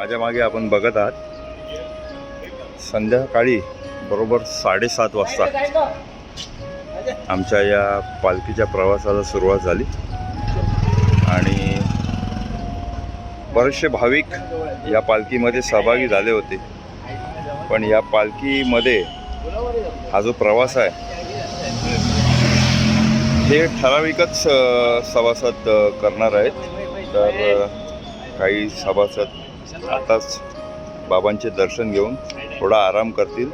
माझ्या मागे आपण बघत आहात. संध्याकाळी बरोबर साडेसात वाजता आमच्या या पालखीच्या प्रवासाला सुरुवात झाली. आणि बरेचसे भाविक या पालखीमध्ये सहभागी झाले होते. पण या पालखीमध्ये हा जो प्रवास आहे हे ठराविकच सभासद करणार आहेत. तर काही सभासद आताच बाबांचे दर्शन घेऊन थोडा आराम करतील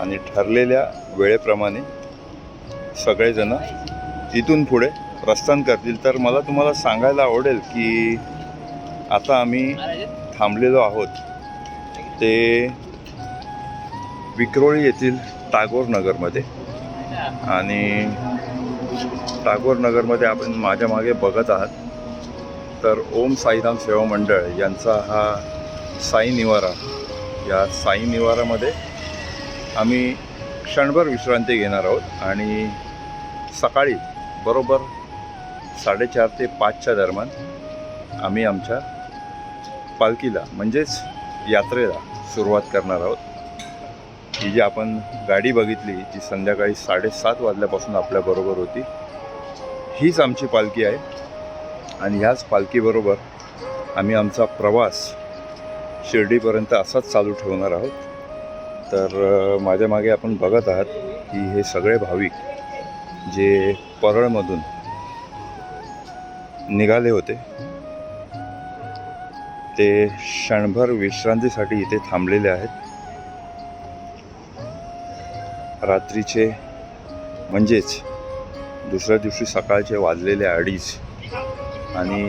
आणि ठरलेल्या वेळेप्रमाणे सगळेजण तिथून पुढे प्रस्थान करतील. तर मला तुम्हाला सांगायला आवडेल की आता आम्ही थांबलेलो आहोत. ते विक्रोळी येथील टागोर नगरमध्ये. आणि टागोर नगरमध्ये आपण माझ्या मागे बघत आहात. तर ओम साईराम सेवा मंडळ यांचा हा साई निवारा. या साई निवारामध्ये आम्ही क्षणभर विश्रांती घेणार आहोत आणि सकाळी बरोबर साडेचार ते पाचच्या दरम्यान आम्ही आमच्या पालखीला म्हणजेच यात्रेला सुरुवात करणार आहोत. ही जी आपण गाडी बघितली ती संध्याकाळी साडेसात वाजल्यापासून आपल्याबरोबर होती. हीच आमची पालखी आहे आणि ह्याच पालखीबरोबर आम्ही आमचा प्रवास शिर्डीपर्यंत असाच चालू ठेवणार आहोत. तर माझ्या मागे आपण बघत आहात की हे सगळे भाविक जे परळमधून निघाले होते ते क्षणभर विश्रांतीसाठी इथे थांबलेले आहेत. रात्रीचे म्हणजेच दुसऱ्या दिवशी सकाळचे वाजलेले अडीच आणि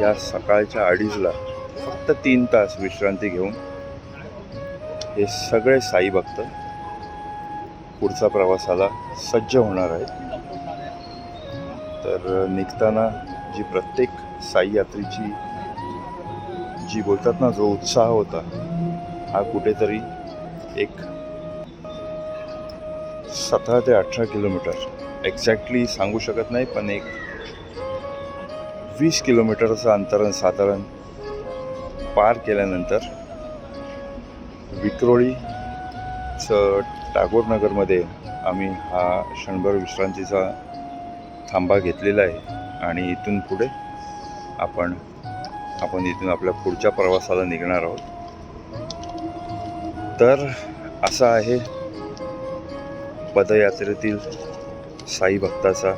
या सकाळच्या अडीचला फक्त तीन तास विश्रांती घेऊन हे सगळे साई भक्त पुढचा प्रवासाला सज्ज होणार आहेत. तर निघताना जी प्रत्येक साई यात्रेची जी बोलतात ना जो उत्साह होता हा कुठेतरी एक सतरा ते अठरा किलोमीटर. एक्झॅक्टली सांगू शकत नाही पण एक वीस किलोमीटरचं अंतरण साधारण पार केल्यानंतर विक्रोळीचं टागोर नगरमध्ये आम्ही हा क्षणभर विश्रांतीचा थांबा घेतलेला आहे आणि इथून पुढे आपण आपण इथून आपल्या पुढच्या प्रवासाला निघणार आहोत. तर असा आहे पदयात्रेतील साई भक्ताचा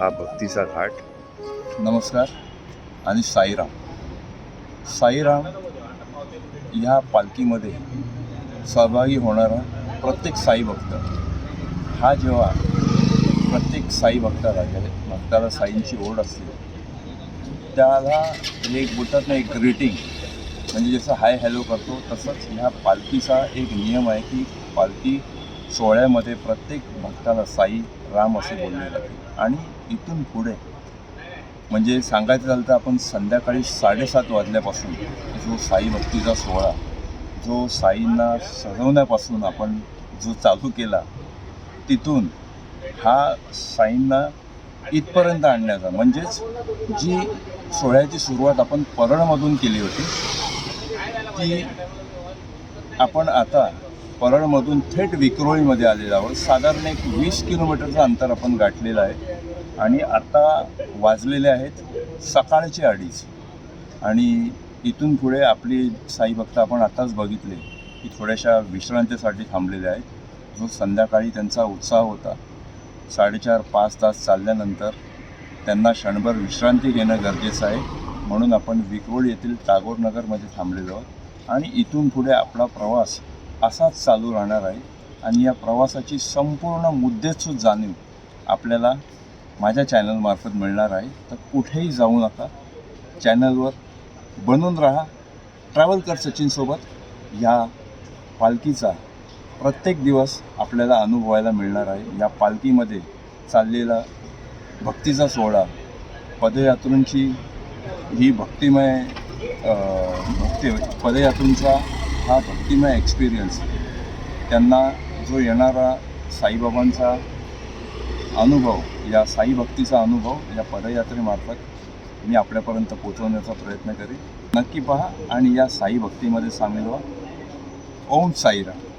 हा भक्तीचा घाट. नमस्कार. आणि साईराम. साईराम ह्या पालखीमध्ये सहभागी होणारा प्रत्येक साई भक्त. हा जेव्हा प्रत्येक साई भक्ताला ज्या भक्ताला साईंची ओढ असते त्याला एक बोलतात ना एक ग्रीटिंग म्हणजे जसं हाय हॅलो करतो तसंच ह्या पालखीचा एक नियम आहे की पालखी सोहळ्यामध्ये प्रत्येक भक्ताला साई राम असे बोलले जाते. आणि इथून पुढे म्हणजे सांगायचं झालं तर आपण संध्याकाळी साडेसात वाजल्यापासून जो साई भक्तीचा सोहळा जो साईंना सजवण्यापासून आपण जो चालू केला तिथून हा साईंना इथपर्यंत आणण्याचा म्हणजेच जी सोहळ्याची सुरुवात आपण परळमधून केली होती ती आपण आता परळमधून थेट विक्रोळीमध्ये आलेलो आहोत. साधारण एक वीस किलोमीटरचं अंतर आपण गाठलेलं आहे. आणि आता वाजलेले आहेत सकाळचे अडीच. आणि इथून पुढे आपली साई भक्त आपण आताच बघितले की थोड्याशा विश्रांतीसाठी थांबलेले आहेत. जो संध्याकाळी त्यांचा उत्साह होता साडेचार पाच तास चालल्यानंतर त्यांना क्षणभर विश्रांती घेणं गरजेचं आहे. म्हणून आपण विक्रोळ येथील टागोर नगरमध्ये थांबलेलो आहोत. आणि इथून पुढे आपला प्रवास असाच चालू राहणार आहे. आणि या प्रवासाची संपूर्ण मुद्देसूद जाणीव आपल्याला माझ्या चॅनलमार्फत मिळणार आहे. तर कुठेही जाऊ नका. चॅनलवर बनून राहा. ट्रॅव्हल कर सचिनसोबत ह्या पालखीचा प्रत्येक दिवस आपल्याला अनुभवायला मिळणार आहे. या पालखीमध्ये चाललेला भक्तीचा सोहळा पदयात्रूंची ही भक्तिमय भक्ती पदयात्रूंचा हा भक्तिमय एक्सपिरियन्स त्यांना जो येणारा साईबाबांचा अनुभव या साई भक्तीचा अनुभव या पदयात्रेमार्फत मी आपल्यापर्यंत पोचवण्याचा प्रयत्न करीन. नक्की पहा आणि या साई भक्तीमध्ये सामील व्हा. ओम साईराम.